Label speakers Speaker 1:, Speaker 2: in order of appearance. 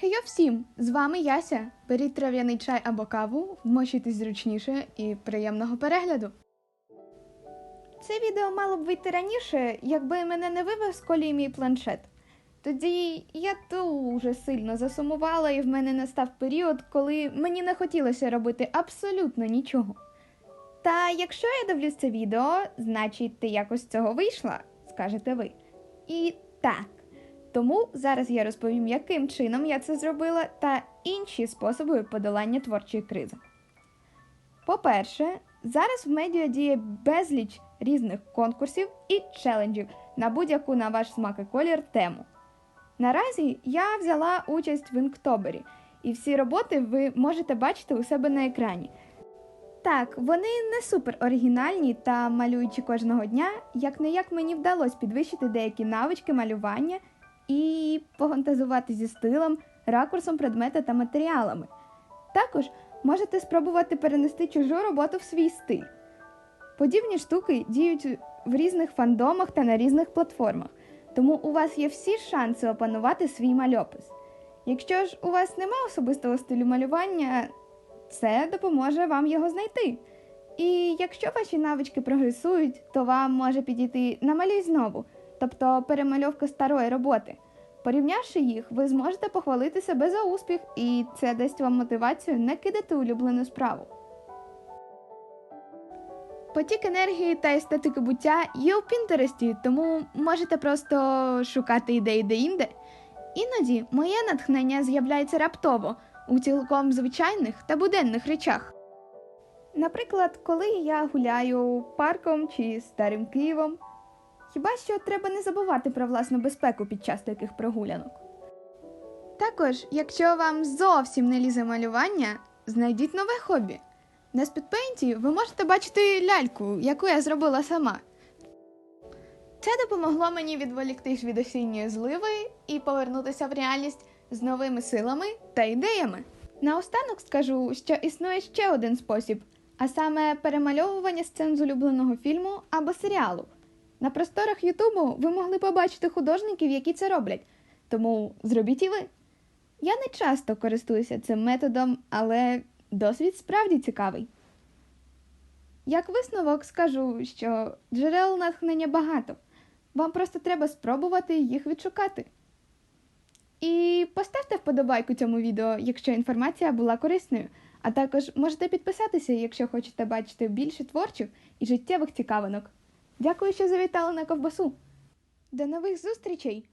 Speaker 1: Хейо всім! З вами Яся. Беріть трав'яний чай або каву, вмощуйтесь зручніше і приємного перегляду. Це відео мало б вийти раніше, якби мене не вивез з колії мій планшет. Тоді я дуже сильно засумувала, і в мене настав період, коли мені не хотілося робити абсолютно нічого. Та якщо я дивлюсь це відео, значить ти якось з цього вийшла, скажете ви. І так. Тому зараз я розповім, яким чином я це зробила, та інші способи подолання творчої кризи. По-перше, зараз в медіа діє безліч різних конкурсів і челенджів на будь-яку на ваш смак і колір тему. Наразі я взяла участь в Інктобері, і всі роботи ви можете бачити у себе на екрані. Так, вони не супер оригінальні та малюючи кожного дня, як не як мені вдалося підвищити деякі навички малювання і пофантазувати зі стилем, ракурсом предмета та матеріалами. Також можете спробувати перенести чужу роботу в свій стиль. Подібні штуки діють в різних фандомах та на різних платформах, тому у вас є всі шанси опанувати свій мальопис. Якщо ж у вас немає особистого стилю малювання, це допоможе вам його знайти. І якщо ваші навички прогресують, то вам може підійти намалюй знову, тобто перемальовка старої роботи. Порівнявши їх, ви зможете похвалити себе за успіх, і це дасть вам мотивацію не кидати улюблену справу. Потік енергії та естетики буття є у Пінтересті, тому можете просто шукати ідеї де-інде. Іноді моє натхнення з'являється раптово у цілком звичайних та буденних речах. Наприклад, коли я гуляю парком чи старим Києвом, хіба що треба не забувати про власну безпеку під час таких прогулянок. Також, якщо вам зовсім не лізе малювання, знайдіть нове хобі. На спідпейнті ви можете бачити ляльку, яку я зробила сама. Це допомогло мені відволіктись від осінньої зливи і повернутися в реальність з новими силами та ідеями. Наостанок скажу, що існує ще один спосіб, а саме перемальовування сцен з улюбленого фільму або серіалу. На просторах Ютубу ви могли побачити художників, які це роблять, тому зробіть і ви. Я не часто користуюся цим методом, але досвід справді цікавий. Як висновок скажу, що джерел натхнення багато. Вам просто треба спробувати їх відшукати. І поставте вподобайку цьому відео, якщо інформація була корисною. А також можете підписатися, якщо хочете бачити більше творчих і життєвих цікавинок. Дякую, що завітали на ковбасу. До нових зустрічей!